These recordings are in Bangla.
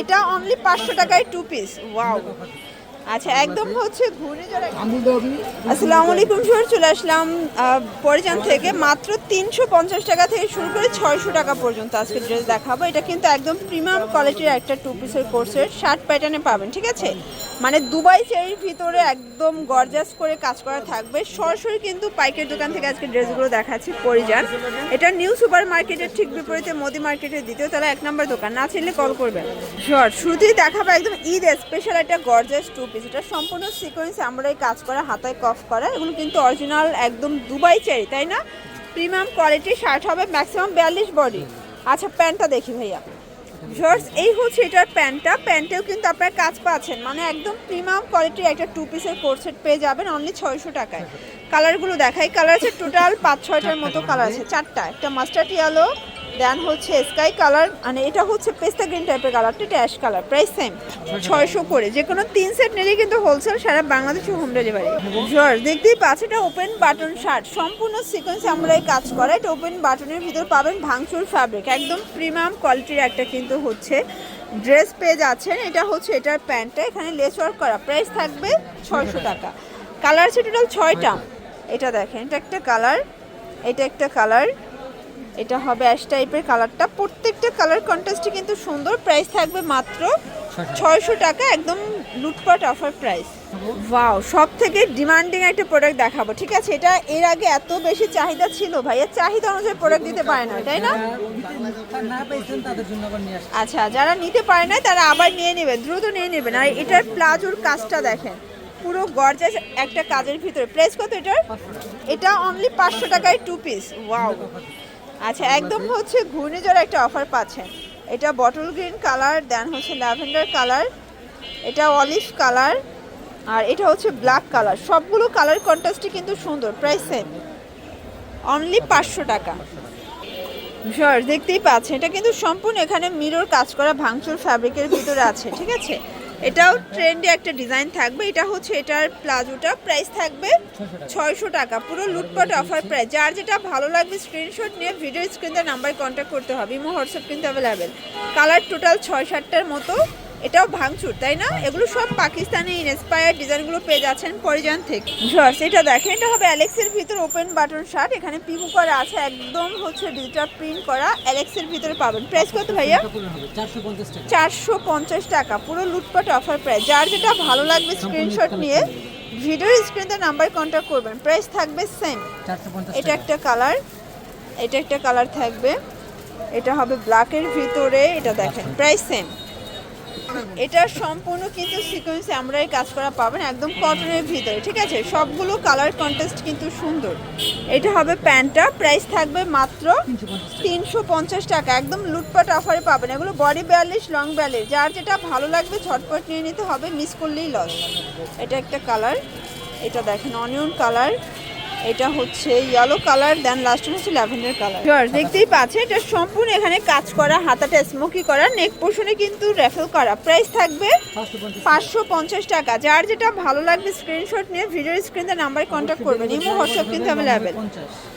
এটা অনলি পাঁচশো টাকায় টু পিস ওয়াও আচ্ছা একদম হচ্ছে ঘূর্ণিঝড় আসসালামু আলাইকুম সর চলে আসলাম পরিজান থেকে। মাত্র তিনশো পঞ্চাশ টাকা থেকে শুরু করে ছয়শো টাকা পর্যন্ত আজকে ড্রেস দেখাবো। এটা কিন্তু একদম প্রিমিয়াম কোয়ালিটির একটা টু পিসের কোর্সের শার্ট প্যাটার্নে পাবেন ঠিক আছে? মানে দুবাই চেরির ভিতরে একদম গর্জাস করে কাজ করা থাকবে। সরাসরি কিন্তু পাইকের দোকান থেকে আজকে ড্রেসগুলো দেখাচ্ছি পরিজান এটা নিউ সুপার মার্কেটের ঠিক বিপরীতে মোদি মার্কেটের দ্বিতীয় তারা এক নম্বর দোকান। না চিনলে কল করবেন। শর শুরুতেই দেখাবো একদম ঈদ স্পেশাল একটা গর্জাস টু পিস এটা সম্পূর্ণ সিকোয়েন্স আমরাই কাজ করা, হাতায় কফ করা। এগুলো কিন্তু অরিজিনাল একদম দুবাই চেরি, তাই না? প্রিমিয়াম কোয়ালিটির শার্ট হবে ম্যাক্সিমাম বিয়াল্লিশ বডি আচ্ছা প্যান্টটা দেখি ভাইয়া। ভিউয়ার্স, এই হচ্ছে এটার প্যান্টটা। প্যান্টেও কিন্তু আপনার কাজ পাচ্ছেন। মানে একদম প্রিমিয়াম কোয়ালিটির একটা টু পিসের কোর্সেট সেট পেয়ে যাবেন অনলি ছয়শো টাকায়। কালারগুলো দেখাই। কালার আছে টোটাল পাঁচ ছয়টার মতো কালার আছে। চারটা। একটা মাস্টার্ড ইয়েলো দেন হচ্ছে স্কাই কালার মানে এটা হচ্ছে পেস্তা গ্রিন টাইপের কালারটা, এটা কালার, প্রাইস সেম ছয়শো করে। যে কোনো তিন সেট নিলেই কিন্তু হোলসেল সারা বাংলাদেশে হোম ডেলিভারি ভিউয়ার্স দেখতেই এটা ওপেন বাটন শার্ট সম্পূর্ণ সিকোয়েন্স আমরা কাজ করা, এটা ওপেন বাটনের ভিতর পাবেন ভাঙচুর ফ্যাব্রিক একদম প্রিমিয়াম কোয়ালিটির একটা কিন্তু হচ্ছে ড্রেস পেয়ে যাচ্ছেন। এটা হচ্ছে এটার প্যান্টটা, এখানে লেস ওয়ার্ক করা প্রাইস থাকবে ছয়শো টাকা। কালার আছে টোটাল ছয়টা। এটা দেখেন, এটা একটা কালার এটা একটা কালার এটা হবে অ্যাশ টাইপের কালারটা। প্রত্যেকটা কালার কন্ট্রাস্টই কিন্তু সুন্দর। প্রাইস থাকবে মাত্র ছয়শো টাকা। একদম লুটপাট অফার প্রাইস। ওয়াও সব থেকে ডিমান্ডিং একটা প্রোডাক্ট দেখাবো ঠিক আছে? এটা এর আগে এত বেশি চাহিদা ছিল ভাইয়া চাহিদা অনুযায়ী প্রোডাক্ট দিতে পারে না তাই না? আচ্ছা যারা নিতে পারে না তারা আবার নিয়ে নেবেন দ্রুত নিয়ে নেবেন। আর এটার প্লাজোর কাজটা দেখেন পুরো গর্জাস একটা কাজের ভিতরে। প্রাইস কত এটার? এটা অনলি পাঁচশো টাকায় টু পিস ওয়াও আচ্ছা একদম হচ্ছে ঘূর্ণিঝড় একটা অফার পাচ্ছেন। এটা বটল গ্রিন কালার দেন হচ্ছে ল্যাভেন্ডার কালার এটা অলিভ কালার আর এটা হচ্ছে ব্ল্যাক কালার সবগুলো কালার কন্ট্রাস্টই কিন্তু সুন্দর প্রাইস সেম অনলি পাঁচশো টাকা। ভিউয়ার্স দেখতেই পাচ্ছেন। এটা কিন্তু সম্পূর্ণ এখানে মিরর কাজ করা ভাঙচুর ফ্যাব্রিকের ভিতরে আছে ঠিক আছে? এটাও ট্রেন্ডে একটা ডিজাইন থাকবে। এটা হচ্ছে এটার প্লাজোটা। প্রাইস থাকবে ছয়শো টাকা। পুরো লুটপাট অফার প্রাইস যার যেটা ভালো লাগবে স্ক্রিনশট নিয়ে ভিডিও স্ক্রিনের নাম্বারে কন্ট্যাক্ট করতে হবে। ইমো হোয়াটসঅ্যাপ কিন্তু অ্যাভেলেবেল কালার টোটাল ছয় সাতটার মতো। এটাও ভাঙচুর তাই না? এগুলো সব পাকিস্তানি ইনস্পায়ার ডিজাইনগুলো পেয়ে যাচ্ছেন পরিজান থেকে। ভিউয়ার্স এটা দেখেন এটা হবে অ্যালেক্সের ভিতর ওপেন বাটন শার্ট এখানে পিমু করা আছে একদম হচ্ছে ডিজিটাল প্রিন্ট করা অ্যালেক্সের ভিতরে পাবেন। প্রাইস কত ভাইয়া? চারশো পঞ্চাশ টাকা। পুরো লুটপাট অফার প্রাইস যার যেটা ভালো লাগবে স্ক্রিনশট নিয়ে ভিডিওর স্ক্রিনে নাম্বার কন্ট্যাক্ট করবেন। প্রাইস থাকবে সেম এটা একটা কালার এটা একটা কালার থাকবে। এটা হবে ব্ল্যাকের ভিতরে এটা দেখেন। প্রাইস সেম এটা সম্পূর্ণ কিন্তু সিকোয়েন্সে আমরাই কাজ করা পাবেন, একদম কটনের ভিতরে, ঠিক আছে? সবগুলো কালার কন্টেস্ট কিন্তু সুন্দর। এটা হবে প্যান্টটা প্রাইস থাকবে মাত্র তিনশো পঞ্চাশ টাকা, একদম লুটপাট অফারে পাবেন। এগুলো বডি বিয়াল্লিশ লং বিয়াল্লিশ যার যেটা ভালো লাগবে ঝটপট নিয়ে নিতে হবে মিস করলেই লস এটা একটা কালার এটা দেখেন অনিয়ন কালার এটা হচ্ছে ইয়েলো কালার দেন লাস্ট হচ্ছে ল্যাভেন্ডার কালার দেখতেই পাচ্ছেন এটা সম্পূর্ণ এখানে কাজ করা হাতাটা স্মোকি করা নেক পোর্শনে কিন্তু রেফেল করা। প্রাইস থাকবে পাঁচশো পঞ্চাশ টাকা। যার যেটা ভালো লাগবে স্ক্রিনশট নিয়ে ভিডিওর স্ক্রিনে নাম্বার কন্ট্যাক্ট করবেন। ইমো হোয়াটসঅ্যাপ কিন্তু অ্যাভেলেবেল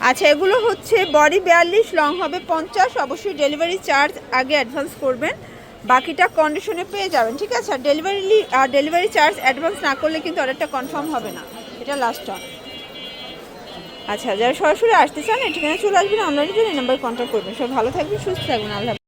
আচ্ছা এগুলো হচ্ছে বডি বিয়াল্লিশ লং হবে পঞ্চাশ। অবশ্যই ডেলিভারি চার্জ আগে অ্যাডভান্স করবেন। বাকিটা কন্ডিশনে পেয়ে যাবেন ঠিক আছে? আর ডেলিভারি আর ডেলিভারি চার্জ অ্যাডভান্স না করলে কিন্তু অর্ডারটা কনফার্ম হবে না। এটা লাস্ট অন আচ্ছা যারা সরাসরি আসতে চান এখানে চলে আসবেন। অনলাইনে জন্য নাম্বার কন্ট্যাক্ট করবেন। সব ভালো থাকবেন, সুস্থ থাকবেন। আল্লাহ।